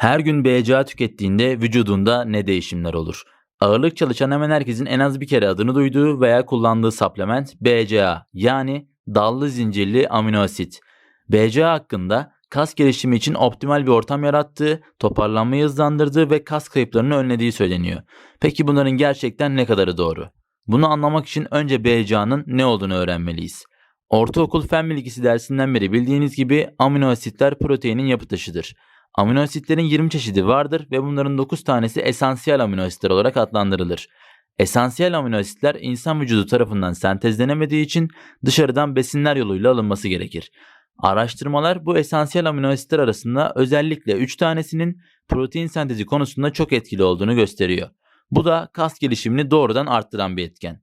Her gün BCA tükettiğinde vücudunda ne değişimler olur? Ağırlık çalışan hemen herkesin en az bir kere adını duyduğu veya kullandığı supplement BCA yani dallı zincirli amino asit. BCA hakkında kas gelişimi için optimal bir ortam yarattığı, toparlanmayı hızlandırdığı ve kas kayıplarını önlediği söyleniyor. Peki bunların gerçekten ne kadarı doğru? Bunu anlamak için önce BCA'nın ne olduğunu öğrenmeliyiz. Ortaokul fen bilgisi dersinden beri bildiğiniz gibi amino asitler proteinin yapı taşıdır. Amino asitlerin 20 çeşidi vardır ve bunların 9 tanesi esansiyel amino asitler olarak adlandırılır. Esansiyel amino asitler insan vücudu tarafından sentezlenemediği için dışarıdan besinler yoluyla alınması gerekir. Araştırmalar bu esansiyel amino asitler arasında özellikle 3 tanesinin protein sentezi konusunda çok etkili olduğunu gösteriyor. Bu da kas gelişimini doğrudan arttıran bir etken.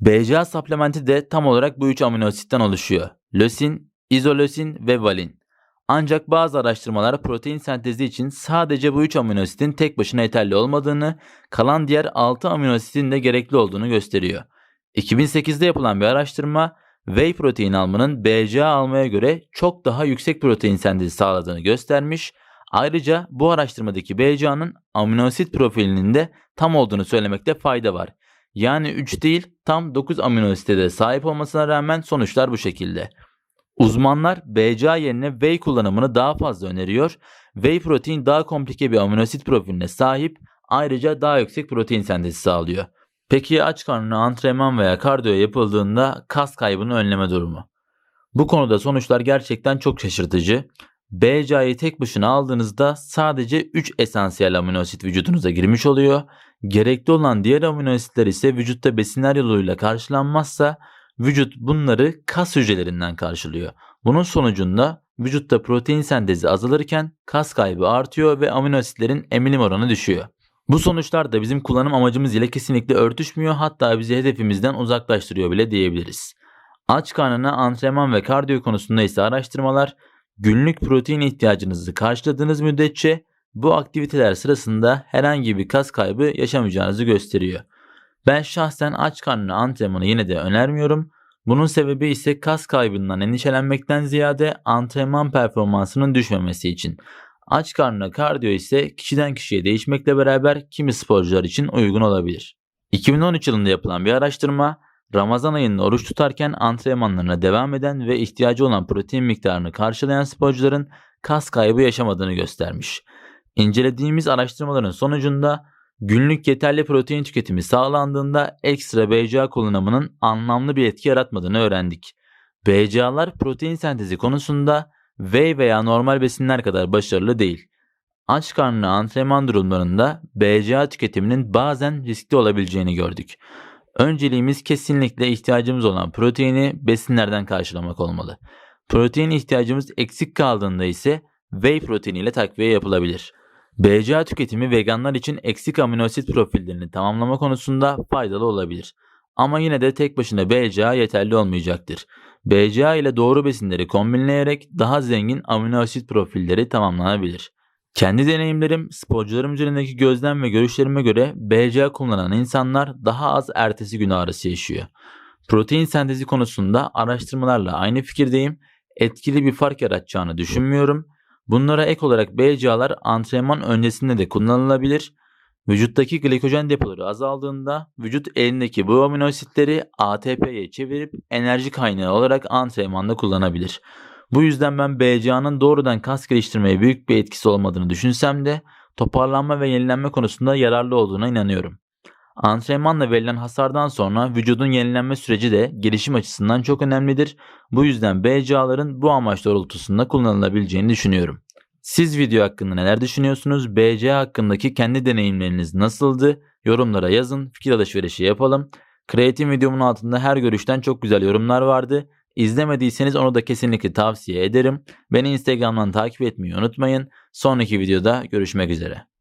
BCA supplementi de tam olarak bu 3 amino asitten oluşuyor. Lösin, izolösin ve valin. Ancak bazı araştırmalar protein sentezi için sadece bu 3 amino asitin tek başına yeterli olmadığını, kalan diğer 6 amino asitin de gerekli olduğunu gösteriyor. 2008'de yapılan bir araştırma, whey protein almanın BCA almaya göre çok daha yüksek protein sentezi sağladığını göstermiş. Ayrıca bu araştırmadaki BCA'nın amino asit profilinin de tam olduğunu söylemekte fayda var. Yani 3 değil tam 9 amino asite de sahip olmasına rağmen sonuçlar bu şekilde. Uzmanlar BCA yerine whey kullanımını daha fazla öneriyor. Whey protein daha komplike bir amino asit profiline sahip ayrıca daha yüksek protein sentezi sağlıyor. Peki aç karnına antrenman veya kardiyo yapıldığında kas kaybını önleme durumu? Bu konuda sonuçlar gerçekten çok şaşırtıcı. BCA'yı tek başına aldığınızda sadece 3 esansiyel amino asit vücudunuza girmiş oluyor. Gerekli olan diğer amino asitler ise vücutta besinler yoluyla karşılanmazsa vücut bunları kas hücrelerinden karşılıyor. Bunun sonucunda vücutta protein sentezi azalırken kas kaybı artıyor ve amino asitlerin emilim oranı düşüyor. Bu sonuçlar da bizim kullanım amacımız ile kesinlikle örtüşmüyor hatta bizi hedefimizden uzaklaştırıyor bile diyebiliriz. Aç karnına antrenman ve kardiyo konusunda ise araştırmalar günlük protein ihtiyacınızı karşıladığınız müddetçe bu aktiviteler sırasında herhangi bir kas kaybı yaşamayacağınızı gösteriyor. Ben şahsen aç karnına antrenmanı yine de önermiyorum. Bunun sebebi ise kas kaybından endişelenmekten ziyade antrenman performansının düşmemesi için. Aç karnına kardiyo ise kişiden kişiye değişmekle beraber kimi sporcular için uygun olabilir. 2013 yılında yapılan bir araştırma Ramazan ayında oruç tutarken antrenmanlarına devam eden ve ihtiyacı olan protein miktarını karşılayan sporcuların kas kaybı yaşamadığını göstermiş. İncelediğimiz araştırmaların sonucunda günlük yeterli protein tüketimi sağlandığında ekstra BCA kullanımının anlamlı bir etki yaratmadığını öğrendik. BCA'lar protein sentezi konusunda whey veya normal besinler kadar başarılı değil. Aç karnına antrenman durumlarında BCA tüketiminin bazen riskli olabileceğini gördük. Önceliğimiz kesinlikle ihtiyacımız olan proteini besinlerden karşılamak olmalı. Protein ihtiyacımız eksik kaldığında ise whey proteini ile takviye yapılabilir. BCA tüketimi veganlar için eksik amino asit profillerini tamamlama konusunda faydalı olabilir. Ama yine de tek başına BCA yeterli olmayacaktır. BCA ile doğru besinleri kombinleyerek daha zengin amino asit profilleri tamamlanabilir. Kendi deneyimlerim, sporcularım üzerindeki gözlem ve görüşlerime göre BCA kullanan insanlar daha az ertesi gün ağrısı yaşıyor. Protein sentezi konusunda araştırmalarla aynı fikirdeyim. Etkili bir fark yaratacağını düşünmüyorum. Bunlara ek olarak BCA'lar antrenman öncesinde de kullanılabilir. Vücuttaki glikojen depoları azaldığında vücut elindeki bu amino asitleri ATP'ye çevirip enerji kaynağı olarak antrenmanda kullanabilir. Bu yüzden ben BCA'nın doğrudan kas geliştirmeye büyük bir etkisi olmadığını düşünsem de toparlanma ve yenilenme konusunda yararlı olduğuna inanıyorum. Antrenmanla verilen hasardan sonra vücudun yenilenme süreci de gelişim açısından çok önemlidir. Bu yüzden BCA'ların bu amaç doğrultusunda kullanılabileceğini düşünüyorum. Siz video hakkında neler düşünüyorsunuz? BCA hakkındaki kendi deneyimleriniz nasıldı? Yorumlara yazın, fikir alışverişi yapalım. Kreatif videomun altında her görüşten çok güzel yorumlar vardı. İzlemediyseniz onu da kesinlikle tavsiye ederim. Beni Instagram'dan takip etmeyi unutmayın. Sonraki videoda görüşmek üzere.